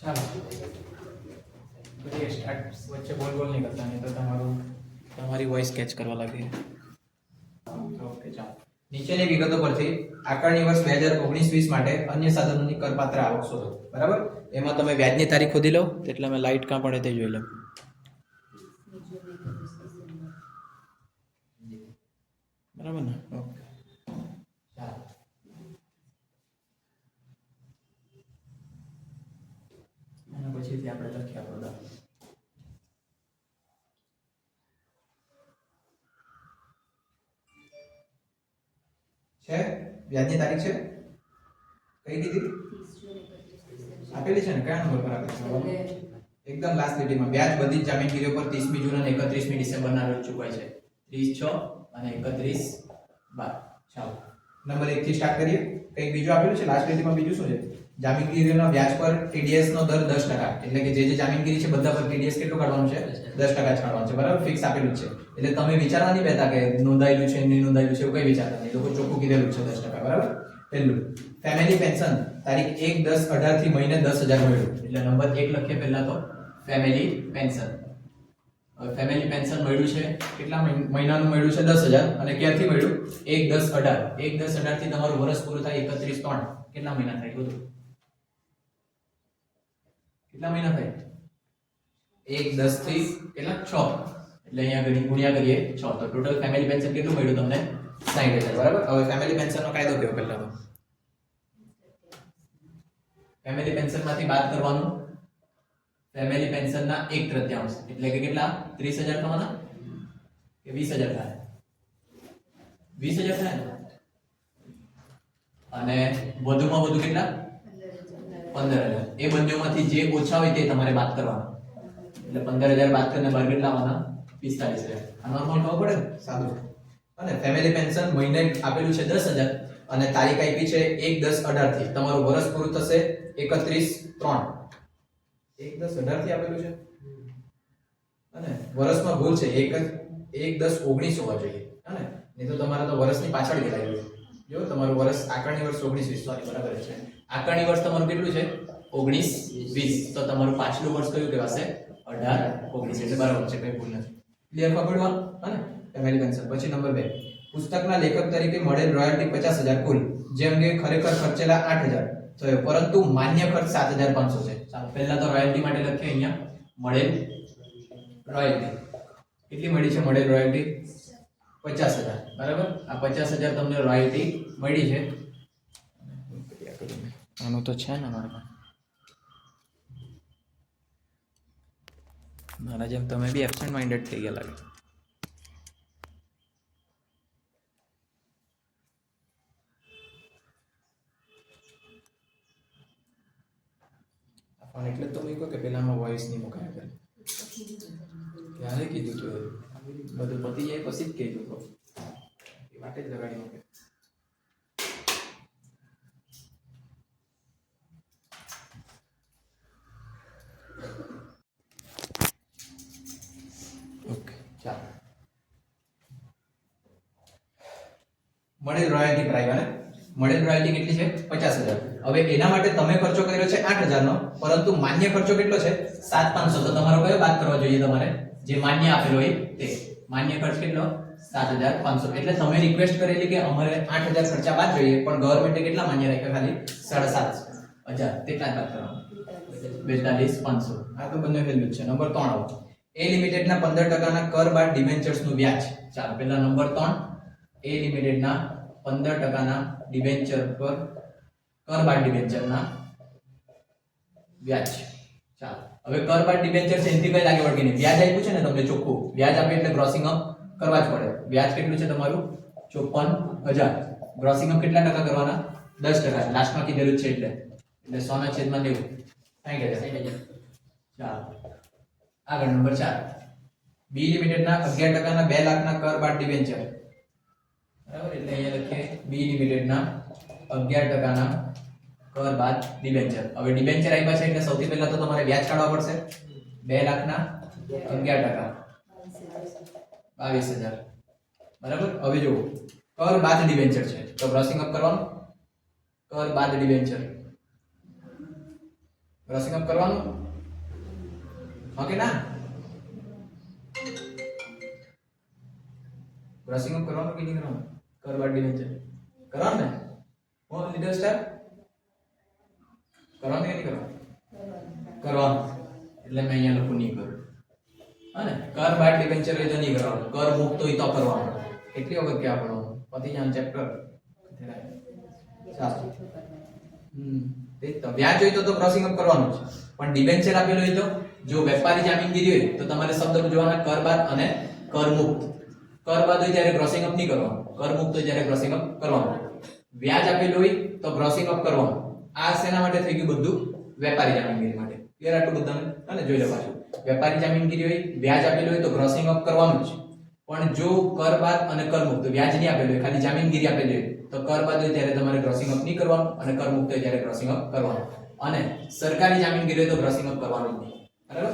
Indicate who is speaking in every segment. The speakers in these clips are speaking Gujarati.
Speaker 1: ચાલો. કરીએ સ્ટાર્ટ વચ્ચે બોલ બોલ નહીં કરતા નહીં તો તમારું તમારી વોઇસ કેચ કરવા લાગી ઓકે ચાલો.
Speaker 2: નીચેની વિગતો પરથી આકારણી વર્ષ બે હજાર ઓગણીસ વીસ માટે અન્ય સાધનોની કરપાત્ર આવક શોધો. બરાબર?
Speaker 1: એમાં તમે વ્યાજની તારીખ ખોદી લો એટલે અમે લાઇટ કાં પડે તે જોઈ લો. બરાબર ને? ઓકે
Speaker 2: ચાલો
Speaker 1: અને પછીથી આપણે લખીએ આપણો દાખલો
Speaker 2: છે? વ્યાજની તારીખ છે? કઈ દીધી આપેલી છે ને? કયા નંબર પર આપેલી છે? એકદમ લાસ્ટ લીટીમાં. વ્યાજ બધી જામીનગીરીઓ પર ત્રીસમી જૂન અને એકત્રીસમી ડિસેમ્બરના રોજ ચૂકવાય છે.
Speaker 1: ત્રીસ છ અને એકત્રીસ બાર.
Speaker 2: ચાલો. નંબર એક થી સ્ટાર્ટ કરીએ. કંઈક બીજું આપેલું છે? લાસ્ટ લીટીમાં બીજું શું છે? જામીનગીરીના વ્યાજ પર ટીડીએસ નો દર દસ ટકા. એટલે કે જે જે જામીનગીરી છે બધા પર ટીડીએસ કેટલું કાઢવાનું છે? દસ ટકા. જ કાઢવાનું છે. બરાબર? ફિક્સ આપેલું છે. એટલે તમે વિચારવા નહીં બેઠા કે નોંધાયેલું છે નહીં નોંધાયેલું છે એવું કઈ વિચારતા નહીં. લોકો ચોખ્ખું કીધેલું છે દસ ટકા. બરાબર? પહેલું. ફેમિલી પેન્શન તારીખ એક દસ અઢારથી મહિને દસ હજાર મળ્યું
Speaker 1: એટલે નંબર એક લખીએ પહેલા તો. ફેમિલી પેન્શન હવે ફેમિલી પેન્શન મળ્યું છે
Speaker 2: કેટલા મહિન- મહિનાનું મળ્યું છે? દસ હજાર. અને ક્યારથી મળ્યું?
Speaker 1: એક દસ અઢાર. એક દસ અઢારથી તમારું વર્ષ પૂરું થાય એકત્રીસ ત્રણ. કેટલા મહિના થાય? બધું. કેટલા મહિના થાય?
Speaker 2: એક, દસથી
Speaker 1: કેટલા? છ. એટલે અહીંયા ગણી ગુણ્યા કરીએ છ. તો ટોટલ ફેમિલી પેન્શન કેટલું મળ્યું તમને?
Speaker 2: સાઈઠ હજાર. બરાબર? હવે ફેમિલી પેન્શનનો કાયદો કયો પહેલા તો?
Speaker 1: ફેમિલી પેન્શનમાંથી બાદ કરવાનું. ફેમિલી પેન્શનના એક તૃતીયાંશ. એટલે કે કેટલા? ત્રીસ હજાર થવાના? કે વીસ હજાર થાય? વીસ હજાર થાય અને વધુમાં વધુ કેટલા? પંદર હજાર. એ બંનેમાંથી જે ઓછા હોય તે તમારે બાદ કરવાના. એટલે પંદર હજાર બાદ કરીને બાર કેટલા આવવાના પિસ્તાલીસ હજાર. આ નોર્મલ ખબર પડે?
Speaker 2: સાદું અને ફેમિલી પેન્શન મહિને આપેલું છે દસ હજાર. અને તારીખ આપી છે એક દસ અઢારથી. તમારું વર્ષ પૂરું થશે એકત્રીસ ત્રણ. એક દસ અઢારથી આપેલું છે? અને વર્ષમાં ભૂલ છે, એક જ એક દસ ઓગણીસ હોવા જોઈએ. અને નહીં તો તમારે તો વર્ષની પાછળ ગયેલા જો તમારું વર્ષ આકારણી વર્ષ ઓગણીસ વીસ સોરી બરાબર છે.
Speaker 1: આકારણી વર્ષ તમારું કેટલું છે? ઓગણીસ, વીસ. તો તમારું પાછલું વર્ષ કયું કહેવાશે? અઢાર, ઓગણીસ. એટલે બરાબર છે, કઈ ભૂલ નથી.
Speaker 2: ક્લિયર પકડવા હા ફેમિલી પેન્શન પછી નંબર બે. પુસ્તકના લેખક તરીકે મળેલ રોયલ્ટી પચાસ હજાર કુલ, જે અંગે ખરેખર ખર્ચેલા આઠ હજાર. થયો પરંતુ માન્ય ખર્ચ સાત હજાર પાંચસો છે.
Speaker 1: ચાલો, પહેલા તો રોયલ્ટી માટે લખીએ અહીંયા. મળેલ રોયલ્ટી કેટલી મળી છે મળેલ રોયલ્ટી પચાસ હજાર. બરાબર? આ પચાસ હજાર તમને રોયલ્ટી મળી છે. આનું તો છે ને મારા પાસે મારા જેમ તમે બી એબસેન્ટ માઇન્ડેડ થઈ ગયા લાગે
Speaker 2: પણ એટલે જ તો મૂક્યો કે પેલામાં વોઇસ નહીં મુકાય કરે
Speaker 1: ક્યારે કીધું તું એ? બધું પતી જાય પછી જ કીધું તો
Speaker 2: એ માટે જ લગાડી મૂકે
Speaker 1: ઓકે ચાલો
Speaker 2: મળેલ રોયલ્ટી પ્રાઇમ અને મળેલ કેટલી છે? પચાસ હજાર. હવે એના માટે તમે ખર્ચો કર્યો છે આઠ હજારનો, પરંતુ માન્ય ખર્ચો કેટલો છે?
Speaker 1: સાત પાંચસો. તો તમારો કયો બાદ કરવા જોઈએ તમારે? જે માન્ય આપેલો હોય તે. માન્ય ખર્ચ કેટલો? સાત હજાર પાંચસો. એટલે તમે રિક્વેસ્ટ કરેલી કે અમારે
Speaker 2: આઠ હજાર ખર્ચા બાદ જોઈએ, પણ ગવર્મેન્ટે કેટલા માન્ય રાખ્યા ખાલી? સાડા સાત
Speaker 1: હજાર. તેટલા બાદ કરવાનું? બેતાલીસ પાંચસો.
Speaker 2: આ તો બંને પહેલું છે. નંબર ત્રણ આવો. એ લિમિટેડના પંદર ટકાના કર બાદ ડિબેન્ચર્સનું વ્યાજ.
Speaker 1: ચાલો, પહેલા નંબર ત્રણ. એ લિમિટેડના પંદર ટકાના ડિબેન્ચર પર કર બાદ ડિબેન્ચરના વ્યાજ. ચાલો. હવે કર બાદ ડિબેન્ચર છે એનાથી કઈ લાગે વળગે નહીં. વ્યાજ આપ્યું છે ને તમને ચોખ્ખું. વ્યાજ આપે એટલે ક્રોસિંગ અપ કરવા જ પડે. વ્યાજ કેટલું છે તમારું? ચોપન હજાર. ક્રોસિંગ અપ કેટલા ટકા કરવાના? દસ ટકા લાસ્ટમાં કીધેલું છે એટલે. એટલે સોના છેદમાં નેવું. સાઠ હજાર. ચાલો. આગળ નંબર ચાર.
Speaker 2: બી લિમિટેડના અગિયાર ટકાના બે લાખના કર બાદ ડિબેન્ચર
Speaker 1: બરાબર એટલે અહીંયા લખીએ બી લિમિટેડના અગિયાર ટકાના કર બાદ ડિબેન્ચર હવે ડિબેન્ચર આપ્યા છે એટલે સૌથી પહેલા તો તમારે વ્યાજ કાઢવા પડશે બે લાખના અગિયાર ટકા બાવીસ હજાર બરાબર હવે જુઓ કર બાદ ડિબેન્ચર છે તો બ્રશિંગ અપ કરવાનું કર બાદ ડિબેન્ચર બ્રશિંગ અપ કરવાનું ઓકે ના બ્રશિંગ અપ કરવાનું કે નહીં કરવાનું કર બાર ડિવેન્ચર કરવાનું ને. હું લીડર સ્ટાર કરવાનું કે નહીં કરવાનું કરવાનું એટલે મેં અહીંયા લખું નહીં કરું. હા ને? કર બાર ડિવેન્ચર હોય તો નહીં કરવાનું કર મુક્ત હોય તો કરવાનું કેટલી વખત ક્યાં ભણવાનું પતિ જાણ ચેપ્ટર ચાલો હમ. તો વ્યાજ હોય તો તો ક્રોસિંગ અપ કરવાનું છે પણ ડિબેન્ચર આપેલું હોય તો? જો વેપારી જામીનગીરી હોય, તો તમારે શબ્દ જોવાના કર બાદ અને કર મુક્ત. કર બાદ હોય ત્યારે ક્રોસિંગ અપ નહીં કરવાનું. કર મુક્ત જ્યારે ત્યારે અપ કરવાનું. વ્યાજ આપેલું હોય તો ક્રોસિંગ અપ કરવાનું. આ શેના માટે થઈ ગયું બધું? વેપારી જામીનગીરી માટે. ક્લિયર આટલું બધાને અને જોઈ લો પાછું. વેપારી જામીનગીરી હોય, વ્યાજ આપેલું હોય તો ક્રોસિંગ અપ કરવાનું જ. પણ જો કર બાદ અને કર મુક્ત વ્યાજ નહીં આપેલું હોય, ખાલી જામીનગીરી આપેલી હોય, તો કર બાદ હોય ત્યારે તમારે ક્રોસિંગ અપ નહીં કરવાનું અને કર મુક્ત હોય ત્યારે ક્રોસિંગ અપ કરવાનું. અને સરકારી જામીનગીરી હોય તો ક્રોસિંગ અપ કરવાનું જ નહીં. બરાબર?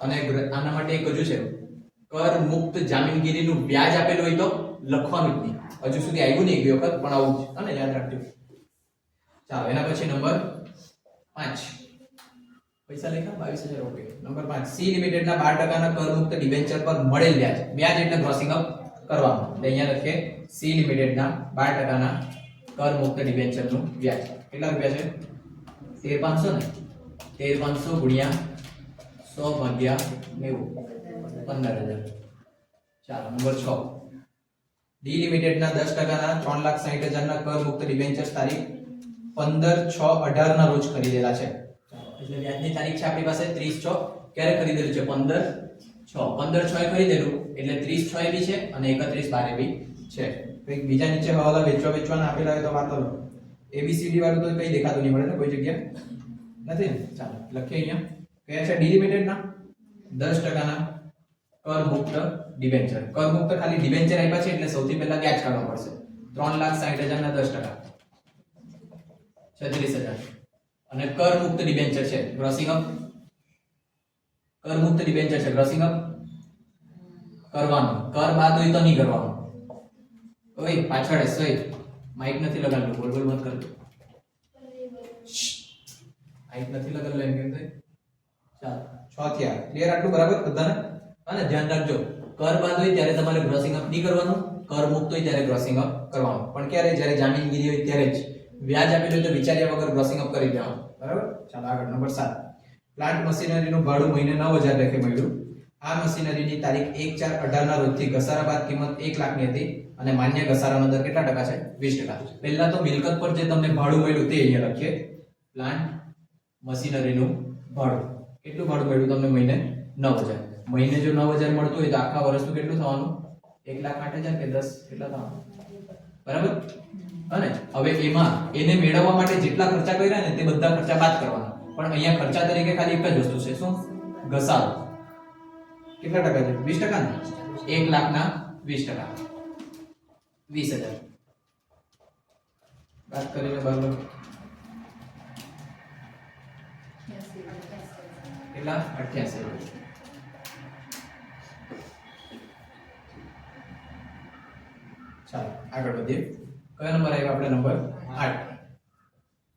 Speaker 1: અને આના માટે એક હજુ છે. કર મુક્ત જામીનગીરીનું વ્યાજ આપેલું હોય તો લખવાનું જ નહીં. હજુ સુધી આવ્યું નહીં એક વખત, પણ આવું જ. અને યાદ રાખજો. ચાલો, એના પછી નંબર પાંચ. પૈસા લેખા બાવીસ હજાર, ઓકે. નંબર પાંચ. સી લિમિટેડના બાર ટકાના કરમુક્ત ડિબેન્ચર પર મળેલ વ્યાજ. વ્યાજ એટલે ક્રોસિંગ અપ કરવાનું. એટલે અહીંયા લખીએ, સી લિમિટેડના બાર ટકાના કરમુક્ત ડિબેન્ચરનું વ્યાજ. કેટલા રૂપિયા છે? તેર પાંચસો ને? તેર પાંચસો ગુણ્યા સો ભાગ્યા નેવું. પંદર હજાર. ચાલો, નંબર છ. ડી લિમિટેડ ના દસ ટકાના ત્રણ લાખ સાહીઠ હજારના કરમુક્ત ડિબેન્ચર્સ તારીખ પંદર છ અઢાર ના રોજ ખરીદેલા છે. એટલે વ્યાજની તારીખ છે આપણી પાસે ત્રીસ છ. ક્યારે ખરીદેલું છે? પંદર છ. પંદર છ એ ખરીદેલું એટલે ત્રીસ છ એ બી છે અને એકત્રીસ બાર એ બી છે. કંઈક બીજા નીચે હવાલા વેચવા વેચવાના આપેલા હોય તો વાતો એબીસીડી વાળું તો કઈ દેખાતું નહીં મળે ને કોઈ જગ્યા નથી ને? ચાલો, લખીએ અહીંયા. કયા છે? ડી લિમિટેડ ના દસ ટકાના. કર મુક્ત ડિબેન્ચર કર મુક્ત ખાલી ડિબેન્ચર આપ્યા છે એટલે સૌથી પહેલા વ્યાજ કાઢવા પડશે. ત્રણ લાખ સાઠ હજાર ના દસ ટકા. છત્રીસ હજાર. અને કર મુક્ત ડિબેન્ચર છે. ગ્રોસિંગ અપ કર મુક્ત ડિબેન્ચર છે. ગ્રોસિંગ અપ કરવાનું. કર બાદ હોય તો નહીં કરવાનું. ઓય પાછળ હે, માઇક નથી લગાડલું બોલ બોલ મત કરતો માઇક નથી લગાડલું એમ કેમ થાય? ચાલો. છ થયા. ક્લિયર આટલું બરાબર? બધાને? અને ધ્યાન રાખજો, કર બાદ હોય ત્યારે તમારે ગ્રોસિંગ અપ નહીં કરવાનું, કર મુક્ત હોય ત્યારે ક્રોસિંગ અપ કરવાનું. પણ ક્યારે? જ્યારે જામીનગીરી હોય ત્યારે જ. વ્યાજ આપેલું હોય તો વિચાર્યા વગર ગ્રોસિંગ અપ કરી દેવાનું. બરાબર? ચાલો આગળ, નંબર સાત. પ્લાન્ટ મશીનરીનું ભાડું મહિને નવ હજાર લેખે મળ્યું. આ મશીનરીની તારીખ એક ચાર અઢારના રોજથી ઘસારા બાદ કિંમત એક લાખની હતી અને માન્ય ઘસારાનો દર કેટલા ટકા છે? વીસ ટકા. પહેલા તો મિલકત પર જે તમને ભાડું મળ્યું તે અહીંયા લખીએ. પ્લાન્ટ મશીનરીનું ભાડું. કેટલું ભાડું મળ્યું તમને મહિને? નવ હજાર. મહિને જો નવ હજાર મળતું હોય તો આખા વર્ષનું કેટલું થવાનું? એક લાખ આઠ હજાર કે દસ? કેટલા થવાનું? બરાબર? અને હવે એમાં એને મેળવવા માટે જેટલા ખર્ચા કર્યા ને તે બધા ખર્ચા બાદ કરવાના. પણ અહીંયા ખર્ચા તરીકે ખાલી એક જ વસ્તુ છે. શું? ઘસારો. કેટલા ટકા છે? વીસ ટકા ને? એક લાખના વીસ ટકા. વીસ હજાર. વાત કરીને બરાબર કેટલા? અઠ્યાસી. ચાલો આગળ વધીએ. કયો નંબર આવ્યો આપણે નંબર? આઠ.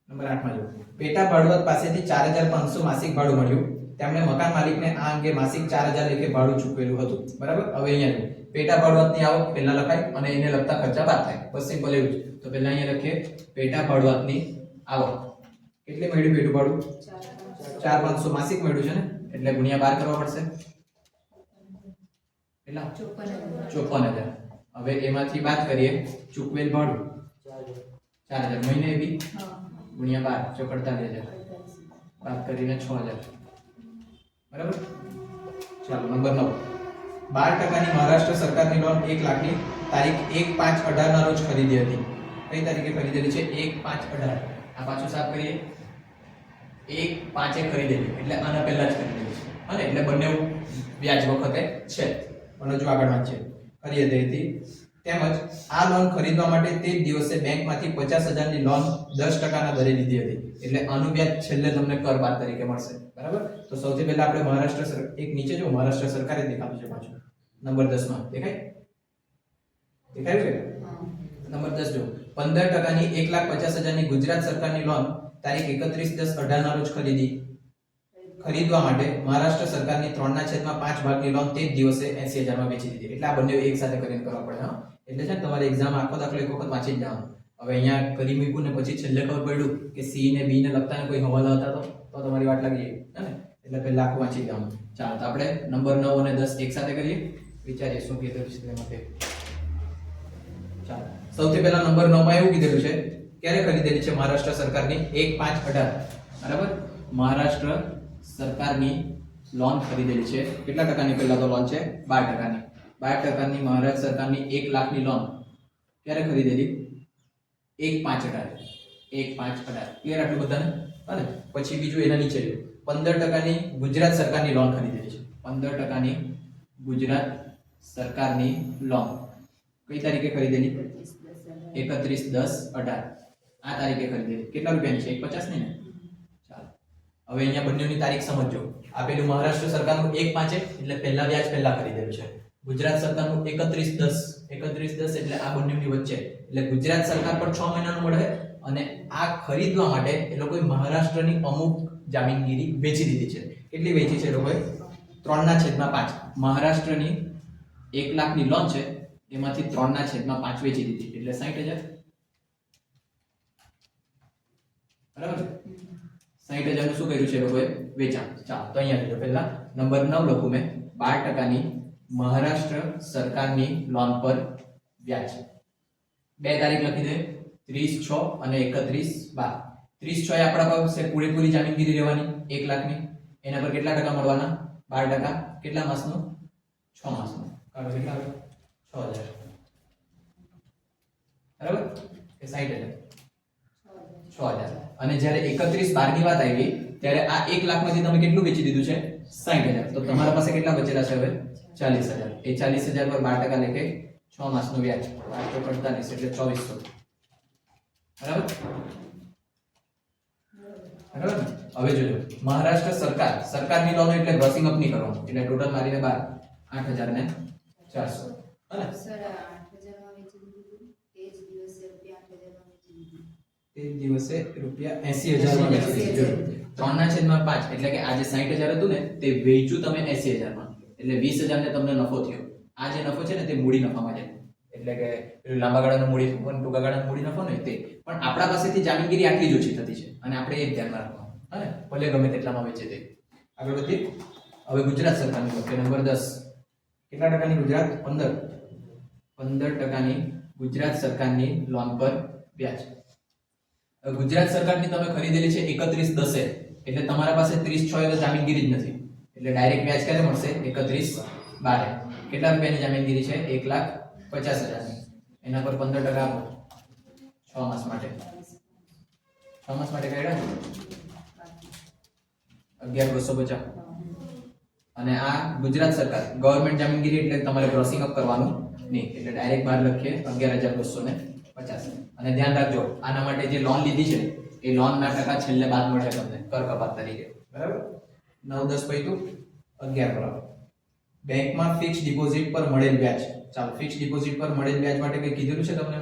Speaker 1: નંબર આઠમાં જો પેટા ભાડુઆત પાસેથી ચાર હજાર પાંચસો માસિક ભાડું મળ્યું. તેમણે મકાન માલિકને આ અંગે માસિક ચાર હજાર લેખે ભાડું ચૂકવેલું હતું. બરાબર? હવે અહીંયા જો પેટા ભાડુઆતની આવક પહેલા લખાય અને એને લગતા ખર્ચા બાદ થાય. બસ સિમ્પલ એવું તો પહેલા અહીંયા લખીએ. પેટા ભાડુઆતની આવક. કેટલી મળ્યું પેટું ભાડું? ચાર પાંચસો માસિક મળ્યું છે ને? એટલે ગુણ્યા બાર કરવા પડશે. કેટલા? ચોપન હજાર. હવે એમાંથી બાદ કરીએ ચૂકવેલ ભાડું. ચાર હજાર. મહિને બી ગુણ્યા બાર ચોક અડતાલીસ હજાર બાદ કરીને છ હજાર. બરાબર? ચાલો નંબર નવ. બાર ટકાની મહારાષ્ટ્ર સરકારની લોન એક લાખની તારીખ એક પાંચ અઢારના રોજ ખરીદી હતી. કઈ તારીખે ખરીદેલી છે? એક પાંચ અઢાર. આ પાછું સાફ કરીએ. એક પાંચે ખરીદેલી. એટલે આના પહેલા જ ખરીદેલી છે. અને એટલે બંને વ્યાજ વખતે છે. પણ હજુ આગળ વાંચીએ. હતી. તેમજ આ લોન ખરીદવા માટે તે જ દિવસે બેંકમાંથી પચાસ હજારની લોન દસ ટકાના દરે લીધી હતી. એટલે આનું વ્યાજ છેલ્લે તમને કર બાદ તરીકે મળશે. બરાબર? તો સૌથી પહેલા આપણે મહારાષ્ટ્ર એક નીચે જો મહારાષ્ટ્ર સરકારે દેખાતું છે પાછું. નંબર દસમાં. દેખાય? દેખાયું છે? નંબર દસ જો. પંદર ટકાની એક લાખ પચાસ હજારની ગુજરાત સરકારની લોન તારીખ એકત્રીસ દસ અઢાર ના રોજ ખરીદી. ખરીદવા માટે મહારાષ્ટ્ર સરકારની ત્રણના છેદમાં પાંચ ભાગની લોન તે જ દિવસે એસી હજારમાં વેચી દીધી. એટલે આ બંને એક સાથે કરીને કરવા પડે, હા. એટલે છે તમારે એક્ઝામ આખો દાખલો એક વખત વાંચી જ જવાનું હવે અહીંયા કરી મૂક્યું ને પછી છેલ્લે ખબર પડ્યું કે સી ને બી ને લગતા કોઈ હવાલા હતા તો તો તમારી વાટ લાગી ગઈ. ને? એટલે પહેલા આખું વાંચી જવાનું ચાલો, તો આપણે નંબર નવ અને દસ એક સાથે કરીએ. વિચારીએ શું કીધું છે તે ચાલો. સૌથી પહેલા નંબર 9 માં એવું કીધેલું છે, ક્યારે ખરીદેલી છે મહારાષ્ટ્ર સરકારની? 1 5 18 બરાબર? મહારાષ્ટ્ર સરકારની લોન ખરીદેલી છે. કેટલા ટકાની પહેલાં તો લોન છે? બાર ટકાની. બાર ટકાની મહારાષ્ટ્ર સરકારની એક લાખની લોન ક્યારે ખરીદેલી? 1 5 18 1 5 18 ક્લિયર આટલું બધાને? અને પછી બીજું એના નીચે રહ્યું. 15 ટકાની ગુજરાત સરકારની લોન ખરીદેલી છે. 15 ટકાની ગુજરાત સરકારની લોન કઈ તારીખે ખરીદેલી? એકત્રીસ દસ અઢાર. આ તારીખે ખરીદેલી. કેટલા રૂપિયાની છે? એક પચાસની? હવે અહીંયા બંનેની તારીખ સમજો આપેલું મહારાષ્ટ્ર સરકારનું એક પાંચે, એટલે પહેલા વ્યાજ પહેલા ખરીદેલું છે. ગુજરાત સરકારનું એકત્રીસ દસ એકત્રીસ દસ એટલે આ બંનેની વચ્ચે. એટલે ગુજરાત સરકાર પર છ મહિનાનું મળે અને આ ખરીદવા માટે એ લોકોએ મહારાષ્ટ્રની અમુક જામીનગીરી વેચી દીધી છે. કેટલી વેચી છે એ લોકોએ? ત્રણના છેદમાં પાંચ. મહારાષ્ટ્રની એક લાખની લોન છે, એમાંથી ત્રણના છેદમાં પાંચ વેચી દીધી. એટલે સાહીઠ હજાર. બરાબર સાઠ હજારનું શું કર્યું છે લોકોએ? વેચાણ. ચાલો, તો અહીંયા જોજો પહેલા. નંબર નવ લખું મેં. બાર ટકાની મહારાષ્ટ્ર સરકારની લોન પર વ્યાજ. બે તારીખ લખી દે. ત્રીસ છ અને એકત્રીસ બાર. ત્રીસ છ એ આપણા પાસે પૂરેપૂરી જામીનગીરી રહેવાની એક લાખની. એના પર કેટલા ટકા મળવાના? બાર ટકા. કેટલા માસનું? છ માસનું. કાઢો કેટલા? છ હજાર. બરાબર? કે સાઠ હજાર? છ હજાર. અને જ્યારે એકત્રીસ બારની વાત આવી, ત્યારે આ એક લાખમાંથી તમે કેટલું વેચી દીધું છે? સાઠ હજાર. તો તમારા પાસે કેટલા બચેલા છે હવે? ચાલીસ હજાર. એ ચાલીસ હજાર પર બાર ટકા લેખે છ માસનું વ્યાજ. બાર પડતાલીસ એટલે ચોવીસો. બરાબર? બરાબર? હવે જોજો. મહારાષ્ટ્ર સરકાર, સરકારની લોન એટલે ગ્રોસિંગ અપ નહીં કરવાનું. એટલે ટોટલ મારીને બાર, આઠ હજાર ને ચારસો. બરાબર?
Speaker 3: તે દિવસે રૂપિયા
Speaker 1: એસી હજાર ત્રણ ના છેદમાં પાંચ એટલે કે આજે સાઠ હજાર હતું ને તે વેચ્યું તમે એસી હજારમાં. એટલે વીસ હજાર ને તમને નફો થયો. આ જે નફો છે ને તે મૂડી નફામાં જાય એટલે કે લાંબા ગાળાનો મૂડી પણ ટૂંકા ગાળાનો મૂડી નફો ને તે. પણ આપણા પાસેથી જામીનગીરી આટલી જ ઓછી થતી છે. અને આપણે એ ધ્યાનમાં રાખવાનું. હા ભલે ગમે તેટલામાં વેચે તે. આગળ વધીએ. હવે ગુજરાત સરકારની વખતે નંબર દસ. કેટલા ટકાની ગુજરાત? પંદર. પંદર ટકાની ગુજરાત સરકારની લોન પર વ્યાજ. ગુજરાત સરકારની તમે ખરીદેલી છે એકત્રીસ દસે. એટલે તમારા પાસે ત્રીસ છ તો જામીનગીરી જ નથી. એટલે ડાયરેક્ટ વ્યાજ ક્યારે મળશે? એકત્રીસ બારે. કેટલા રૂપિયાની જામીનગીરી છે? એક લાખ પચાસ હજારની. એના પર પંદર ટકા આપો. છ માસ માટે. છ માસ માટે કાઢ્યા? અગિયાર બસો પચાસ. અને આ ગુજરાત સરકાર. ગવર્મેન્ટ જામીનગીરી એટલે તમારે ક્રોસિંગ અપ કરવાનું નહીં. એટલે ડાયરેક્ટ બહાર લખીએ અગિયાર હજાર બસો ને પચાસ. અને ધ્યાન રાખજો, આના માટે જે લોન લીધી છે, એ લોન ના ટકા છેલ્લે બાદ મળે તમને, કર કપાત તરીકે. બરાબર? નવ, દસ પૈતું, અગિયાર બરાબર બેંકમાં ફિક્સ ડિપોઝિટ પર મળેલ વ્યાજ. ચાલો ફિક્સ ડિપોઝિટ પર મળેલ વ્યાજ માટે કંઈ કીધેલું છે તમને?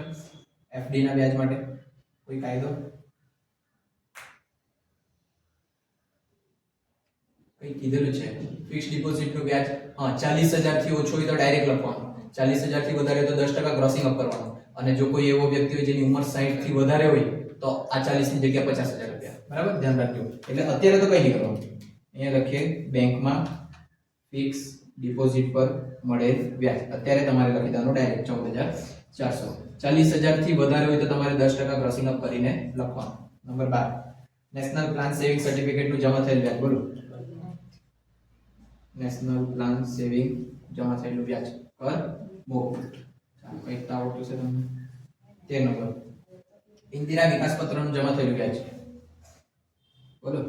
Speaker 1: એફડી ના વ્યાજ માટે. કોઈ કાયદો? કંઈ કીધેલું છે? ફિક્સ ડિપોઝિટનું વ્યાજ? હા, ચાલીસ હજારથી ઓછું હોય તો ડાયરેક્ટ લખવાનું. ચાલીસ હજારથી વધારે તો દસ ટકા ક્રોસિંગ અપ કરવાનું. અને જો કોઈ એવો વ્યક્તિ હોય જેની ઉંમર સાહીઠથી વધારે હોય, તો આ ચાલીસની જગ્યાએ પચાસ હજાર રૂપિયા. બરાબર? ધ્યાન રાખજો. એટલે અત્યારે તો કઈ નહીં કરવાનું. અહીંયા લખીએ, બેંકમાં ફિક્સ ડિપોઝિટ પર મળેલ વ્યાજ. અત્યારે તમારે લખી દેવાનું ડાયરેક્ટ ચૌદ હજાર ચારસો. ચાલીસ હજારથી વધારે હોય તો તમારે દસ ટકા ક્રોસિંગ અપ કરીને લખવાનું. નંબર બાર. નેશનલ પ્લાન સેવિંગ સર્ટિફિકેટનું જમા થયેલ વ્યાજ. બોલો. નેશનલ પ્લાન સેવિંગ જમા થયેલું વ્યાજ પર મોકલું. કંઈક તો આવડતું છે તમને? તે નંબર ઇન્દિરા વિકાસ પત્રનું જમા થયેલું છે. બોલો.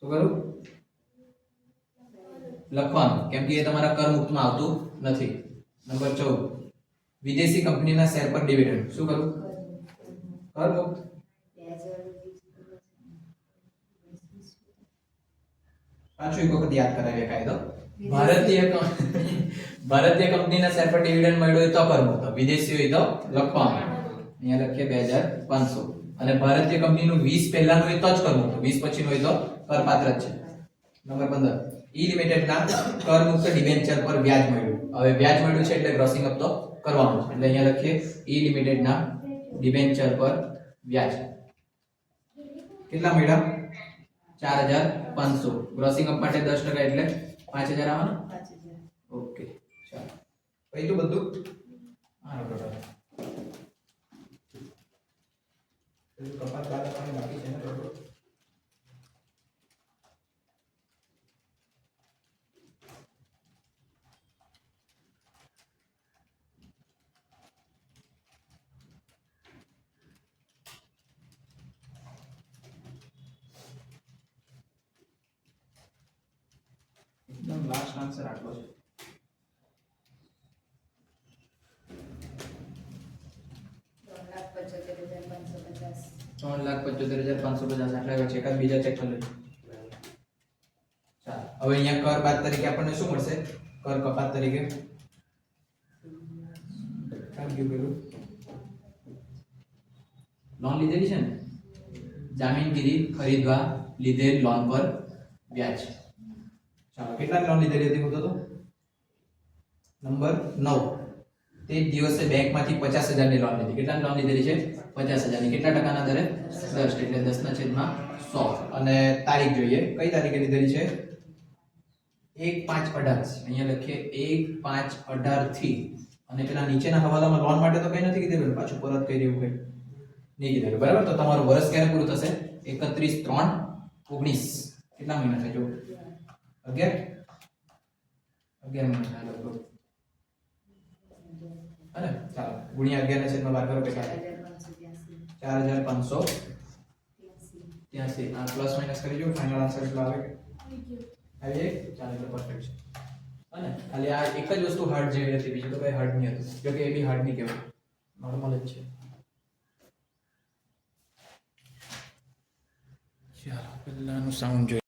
Speaker 1: શું કરું? લખવાનું. કેમ કે એ તમારા કર મુક્તમાં આવતું નથી. નંબર ચૌદ. વિદેશી કંપનીના શેર પર ડિવિડન્ડ શું કરું? કર મુક્ત. પાછું એક વખત યાદ કરાવીએ કાયદો. ભારતીય ભારતીય કંપનીના શેર પર ડિવિડન્ડ મળ્યો તો કરવું. તો વિદેશી હોય તો લખવાનું અહીંયા લખીએ બે હજાર પાંચસો. અને ભારતીય કંપનીનું વીસ પહેલાનું હોય તો જ કરવું. તો વીસ પછીનું હોય તો કરપાત્ર જ છે. નંબર 15 ઈ લિમિટેડ ના કરમુક્ત ડિબેન્ચર પર વ્યાજ મળ્યું. હવે વ્યાજ મળ્યું છે એટલે ગ્રોસિંગ અપ તો કરવાનું છે. એટલે અહીંયા લખીએ ઈ લિમિટેડ ના ડિબેન્ચર પર વ્યાજ. કેટલા મળ્યા? ચાર હજાર પાંચસો. ગ્રોસિંગ અપ માટે દસ ટકા એટલે પાંચ હજાર આવવાના? ઓકે ચાલો.
Speaker 2: પહેલું બધું?
Speaker 1: આનો ટોટલ
Speaker 2: કપાસ બાદ બાકી છે ને થોડું
Speaker 1: લાસ્ટ આન્સર આટલો છે.
Speaker 4: ત્રણ લાખ પંચોતેર હજાર પાંચસો પચાસ
Speaker 1: આટલા આવ્યા છે. એકાદ બીજા ચેક કરી લેજો. હવે અહીંયા કર બાદ તરીકે આપણને શું મળશે? કર કપાત તરીકે. લોન લીધેલી છે ને? જામીનગીરી ખરીદવા, લીધેલ લોન પર વ્યાજ.
Speaker 2: ચાલો કેટલાની લોન લીધેલી હતી બોલતો તો? નંબર
Speaker 1: નવ. તે દિવસે બેંકમાંથી પચાસ હજારની લોન લીધી. કેટલા લોન લીધેલી છે? પચાસ હજારની. કેટલા ટકાના દરે? દસ, એટલે દસના છેદમાં સો.
Speaker 2: અને તારીખ જોઈએ. કઈ તારીખે લીધેલી છે?
Speaker 1: એક પાંચ અઢાર. અહીંયા લખીએ, એક પાંચ અઢારથી. અને પેલા નીચેના હવાલામાં લોન માટે તો કઈ નથી કીધેલું પાછું પરત કરી એવું કઈ નહીં કીધેલું. બરાબર? તો તમારું વર્ષ ક્યારે પૂરું થશે? એકત્રીસ ત્રણ ઓગણીસ. કેટલા મહિના થાય? જો અગિયાર અગિયાર મહિના ચાલો. ગુણ્યા અગિયાર ના છેદમાં બાર કરો કેટલા
Speaker 4: ચાર? હજાર પાંચસો.
Speaker 1: ત્યાંસી. આ પ્લસ માઇનસ કરી જો ફાઇનલ આન્સર કેટલો આવે આવી જાય? ચાલો એટલે પરફેક્ટ છે. અને ખાલી આ એક જ વસ્તુ હાર્ડ જેવી હતી, બીજું તો કઈ હાર્ડ નહીં હતું. જો કે એ બી હાર્ડ નહીં કહેવાય. નોર્મલ જ છે. ચાલો, પહેલાનું સાઉન્ડ જોઈએ.